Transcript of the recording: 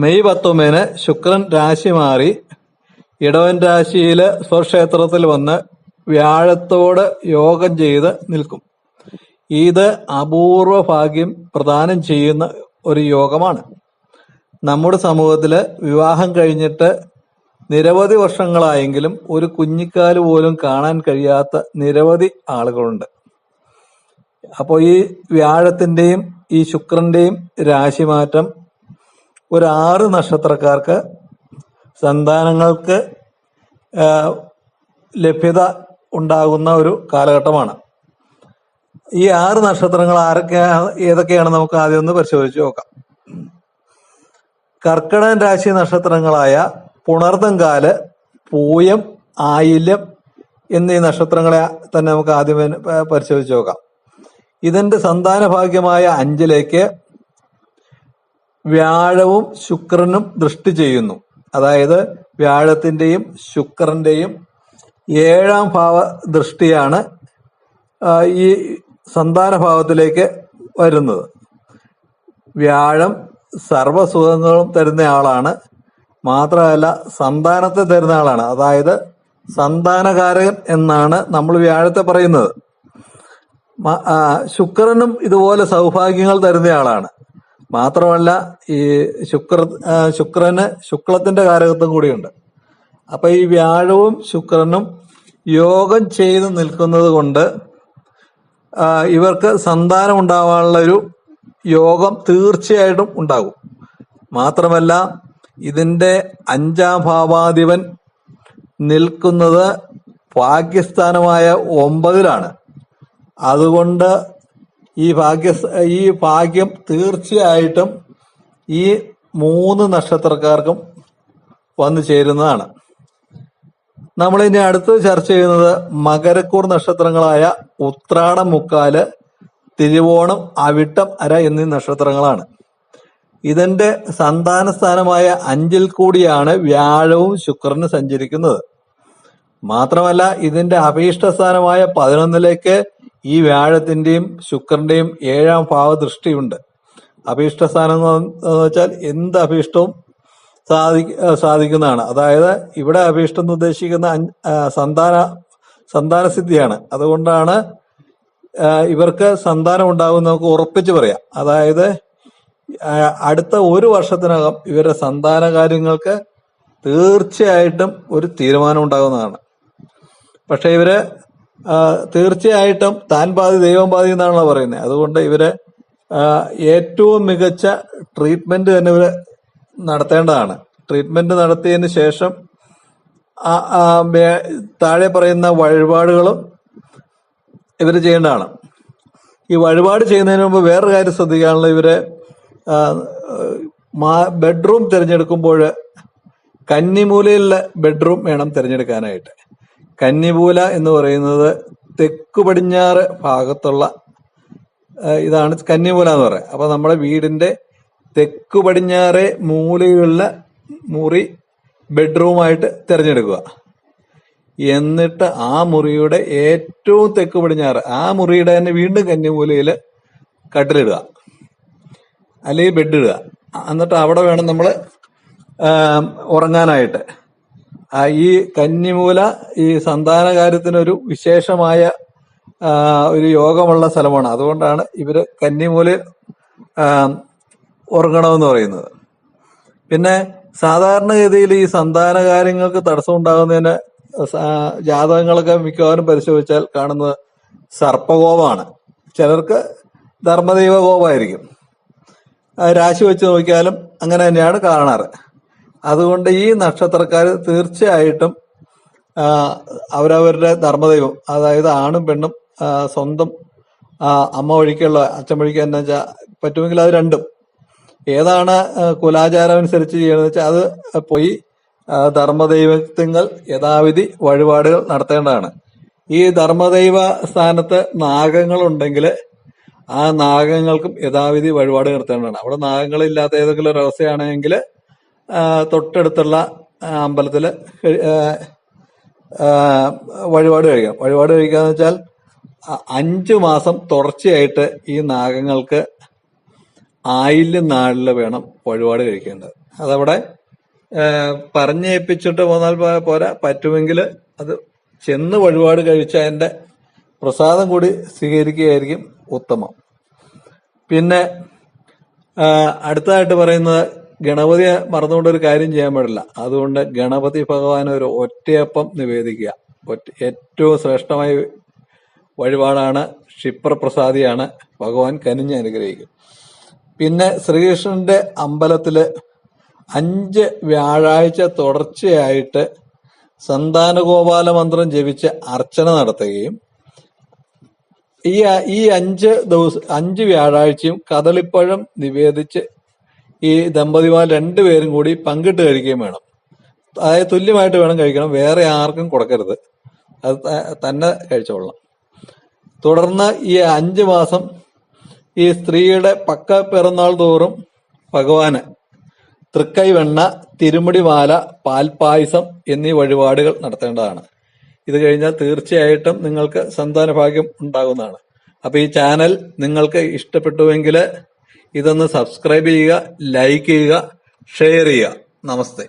May പത്തൊമ്പതിന് ശുക്രൻ രാശി മാറി. ഇടവൻ രാശിയിൽ സ്വക്ഷേത്രത്തിൽ വന്ന് വ്യാഴത്തോട് യോഗം ചെയ്ത് നിൽക്കും. ഇത് അപൂർവ ഭാഗ്യം പ്രദാനം ചെയ്യുന്ന ഒരു യോഗമാണ്. നമ്മുടെ സമൂഹത്തിൽ വിവാഹം കഴിഞ്ഞിട്ട് നിരവധി വർഷങ്ങളായെങ്കിലും ഒരു കുഞ്ഞിക്കാൽ പോലും കാണാൻ കഴിയാത്ത നിരവധി ആളുകളുണ്ട്. അപ്പോൾ ഈ വ്യാഴത്തിന്റെയും ഈ ശുക്രന്റെയും രാശിമാറ്റം ഒരു ആറ് നക്ഷത്രക്കാർക്ക് സന്താനങ്ങൾക്ക് ലഭ്യത ഉണ്ടാകുന്ന ഒരു കാലഘട്ടമാണ്. ഈ ആറ് നക്ഷത്രങ്ങൾ ആരൊക്കെയാണ് ഏതൊക്കെയാണ് നമുക്ക് ആദ്യം ഒന്ന് പരിശോധിച്ച് നോക്കാം. കർക്കിടകൻ രാശി നക്ഷത്രങ്ങളായ പുണർതങ്കാൽ പൂയം ആയില്യം എന്നീ നക്ഷത്രങ്ങളെ തന്നെ നമുക്ക് ആദ്യം പരിശോധിച്ച് നോക്കാം. ഇതിന്റെ സന്താന ഭാഗ്യമായ അഞ്ചിലേക്ക് വ്യാഴവും ശുക്രനും ദൃഷ്ടി ചെയ്യുന്നു. അതായത് വ്യാഴത്തിന്റെയും ശുക്രന്റെയും ഏഴാം ഭാവ ദൃഷ്ടിയാണ് ഈ സന്താന ഭാവത്തിലേക്ക് വരുന്നത്. വ്യാഴം സർവസുഖങ്ങളും തരുന്ന ആളാണ് മാത്രമല്ല സന്താനത്തെ തരുന്ന ആളാണ്. അതായത് സന്താനകാരകൻ എന്നാണ് നമ്മൾ വ്യാഴത്തെ പറയുന്നത്. ശുക്രനും ഇതുപോലെ സൗഭാഗ്യങ്ങൾ തരുന്ന ആളാണ്. മാത്രമല്ല ഈ ശുക്ര ശുക്രന് ശുക്ലത്തിന്റെ കാരകത്വം കൂടിയുണ്ട്. അപ്പൊ ഈ വ്യാഴവും ശുക്രനും യോഗം ചെയ്ത് നിൽക്കുന്നത് കൊണ്ട് ഇവർക്ക് സന്താനം ഉണ്ടാവാനുള്ള ഒരു യോഗം തീർച്ചയായിട്ടും ഉണ്ടാകും. മാത്രമല്ല ഇതിന്റെ അഞ്ചാം ഭാവാധിപൻ നിൽക്കുന്നത് പാകിസ്ഥാനമായ ഒമ്പതിലാണ്. അതുകൊണ്ട് ഈ ഭാഗ്യ ഈ ഭാഗ്യം തീർച്ചയായിട്ടും ഈ മൂന്ന് നക്ഷത്രക്കാർക്കും വന്നു ചേരുന്നതാണ്. നമ്മൾ ഇനി അടുത്ത് ചർച്ച ചെയ്യുന്നത് മകരക്കൂർ നക്ഷത്രങ്ങളായ ഉത്രാടം മുക്കാൽ തിരുവോണം അവിട്ടം അര എന്നീ നക്ഷത്രങ്ങളാണ്. ഇതിന്റെ സന്താന സ്ഥാനമായ അഞ്ചിൽ കൂടിയാണ് വ്യാഴവും ശുക്രനും സഞ്ചരിക്കുന്നത്. മാത്രമല്ല ഇതിന്റെ അഭീഷ്ട സ്ഥാനമായ പതിനൊന്നിലേക്ക് ഈ വ്യാഴത്തിന്റെയും ശുക്രന്റെയും ഏഴാം ഭാവ ദൃഷ്ടിയുണ്ട് അഭീഷ്ട സ്ഥാനം എന്ന് വെച്ചാൽ എന്ത് അഭീഷ്ടവും സാധി സാധിക്കുന്നതാണ്. അതായത് ഇവിടെ അഭീഷ്ടം എന്ന് ഉദ്ദേശിക്കുന്ന സന്താന സന്താനസിദ്ധിയാണ്. അതുകൊണ്ടാണ് ഇവർക്ക് സന്താനം ഉണ്ടാകും നമുക്ക് ഉറപ്പിച്ച് പറയാം. അതായത് അടുത്ത ഒരു വർഷത്തിനകം ഇവരുടെ സന്താന കാര്യങ്ങൾക്ക് തീർച്ചയായിട്ടും ഒരു തീരുമാനം ഉണ്ടാകുന്നതാണ്. പക്ഷെ ഇവർ തീർച്ചയായിട്ടും താൻ ബാധി ദൈവം ബാധി എന്നാണല്ലോ പറയുന്നത്. അതുകൊണ്ട് ഇവർ ഏറ്റവും മികച്ച ട്രീറ്റ്മെന്റ് തന്നെ ഇവർ നടത്തേണ്ടതാണ്. ട്രീറ്റ്മെന്റ് നടത്തിയതിന് ശേഷം താഴെ പറയുന്ന വഴിപാടുകളും ഇവർ ചെയ്യേണ്ടതാണ്. ഈ വഴിപാട് ചെയ്യുന്നതിന് മുമ്പ് വേറൊരു കാര്യം ശ്രദ്ധിക്കാനുള്ള ഇവർ ബെഡ്റൂം തിരഞ്ഞെടുക്കുമ്പോൾ കന്നിമൂലയിലുള്ള ബെഡ്റൂം വേണം തിരഞ്ഞെടുക്കാനായിട്ട്. കന്നിമൂല എന്ന് പറയുന്നത് തെക്ക് പടിഞ്ഞാറ് ഭാഗത്തുള്ള ഇതാണ് കന്നിമൂല എന്ന് പറയുന്നത്. അപ്പൊ നമ്മുടെ വീടിന്റെ തെക്ക് പടിഞ്ഞാറെ മൂലയുള്ള മുറി ബെഡ്റൂമായിട്ട് തിരഞ്ഞെടുക്കുക. എന്നിട്ട് ആ മുറിയുടെ ഏറ്റവും തെക്ക് പടിഞ്ഞാറ് ആ മുറിയുടെ തന്നെ വീണ്ടും കന്നിമൂലയിൽ കട്ടിലിടുക. അല്ലെങ്കിൽ ബെഡ് ഇടുക എന്നിട്ട് അവിടെ വേണം നമ്മൾ ഉറങ്ങാനായിട്ട്. ഈ കന്നിമൂല ഈ സന്താന കാര്യത്തിനൊരു വിശേഷമായ ഒരു യോഗമുള്ള സ്ഥലമാണ്. അതുകൊണ്ടാണ് ഇവർ കന്നിമൂല ഉറങ്ങണമെന്ന് പറയുന്നത്. പിന്നെ സാധാരണഗതിയിൽ ഈ സന്താന കാര്യങ്ങൾക്ക് തടസ്സം ഉണ്ടാകുന്നതിന് ജാതകങ്ങളൊക്കെ മിക്കവാറും പരിശോധിച്ചാൽ കാണുന്നത് സർപ്പകോപമാണ്. ചിലർക്ക് ധർമ്മദൈവ കോപമായിരിക്കും രാശി വെച്ച് നോക്കിയാലും അങ്ങനെ തന്നെയാണ് കാണാറ്. അതുകൊണ്ട് ഈ നക്ഷത്രക്കാർ തീർച്ചയായിട്ടും അവരവരുടെ ധർമ്മദൈവം അതായത് ആണും പെണ്ണും സ്വന്തം അമ്മ വഴിക്കുള്ള അച്ഛൻ വഴിക്ക് എന്നു വെച്ചാൽ പറ്റുമെങ്കിൽ അത് രണ്ടും. ഏതാണ് കുലാചാരം അനുസരിച്ച് ചെയ്യണമെന്ന് വെച്ചാൽ അത് പോയി ധർമ്മദൈവത്വങ്ങൾ യഥാവിധി വഴിപാടുകൾ നടത്തേണ്ടതാണ്. ഈ ധർമ്മദൈവ സ്ഥാനത്ത് നാഗങ്ങളുണ്ടെങ്കിൽ ആ നാഗങ്ങൾക്കും യഥാവിധി വഴിപാട് നടത്തേണ്ടതാണ്. അവിടെ നാഗങ്ങളില്ലാത്ത ഏതെങ്കിലും ഒരു അവസ്ഥയാണെങ്കിൽ തൊട്ടടുത്തുള്ള അമ്പലത്തിൽ വഴിപാട് കഴിക്കാം. വഴിപാട് കഴിക്കാന്ന് വെച്ചാൽ അഞ്ചു മാസം തുടർച്ചയായിട്ട് ഈ നാഗങ്ങൾക്ക് ആയില്യം നാളിൽ വേണം വഴിപാട് കഴിക്കേണ്ടത്. അതവിടെ പറഞ്ഞേൽപ്പിച്ചിട്ട് പോന്നാൽ പോരാ. പറ്റുമെങ്കിൽ അത് ചെന്ന് വഴിപാട് കഴിച്ച പ്രസാദം കൂടി സ്വീകരിക്കുകയായിരിക്കും ഉത്തമം. പിന്നെ അടുത്തതായിട്ട് പറയുന്നത് ഗണപതിയെ മറന്നുകൊണ്ട് ഒരു കാര്യം ചെയ്യാൻ പാടില്ല. അതുകൊണ്ട് ഗണപതി ഭഗവാൻ ഒരു ഒറ്റയപ്പം നിവേദിക്കുക. ഏറ്റവും ശ്രേഷ്ഠമായ വഴിപാടാണ് ക്ഷിപ്രപ്രസാദിയാണ് ഭഗവാൻ കനിഞ്ഞ് അനുഗ്രഹിക്കും പിന്നെ ശ്രീകൃഷ്ണന്റെ അമ്പലത്തിൽ അഞ്ച് വ്യാഴാഴ്ച തുടർച്ചയായിട്ട് സന്താനഗോപാല മന്ത്രം ജപിച്ച് അർച്ചന നടത്തുകയും ഈ ഈ അഞ്ച് ദിവസം അഞ്ച് വ്യാഴാഴ്ചയും കദളിപ്പഴം നിവേദിച്ച് ഈ ദമ്പതിമാർ രണ്ടുപേരും കൂടി പങ്കിട്ട് കഴിക്കുകയും വേണം. അതായത് തുല്യമായിട്ട് വേണം കഴിക്കണം. വേറെ ആർക്കും കൊടുക്കരുത്. അത് തന്നെ കഴിച്ചോളണം. തുടർന്ന് ഈ അഞ്ച് മാസം ഈ സ്ത്രീയുടെ പക്ക പിറന്നാൾ തോറും ഭഗവാന് തൃക്കൈ വെണ്ണ തിരുമുടി മാല പാൽപായസം എന്നീ വഴിപാടുകൾ നടത്തേണ്ടതാണ്. ഇത് കഴിഞ്ഞാൽ തീർച്ചയായിട്ടും നിങ്ങൾക്ക് സന്താന ഭാഗ്യം ഉണ്ടാകുന്നതാണ്. അപ്പൊ ഈ ചാനൽ നിങ്ങൾക്ക് ഇഷ്ടപ്പെട്ടുവെങ്കിൽ ഇതൊന്ന് സബ്സ്ക്രൈബ് ചെയ്യുക ലൈക്ക് ചെയ്യുക ഷെയർ ചെയ്യുക. നമസ്തേ.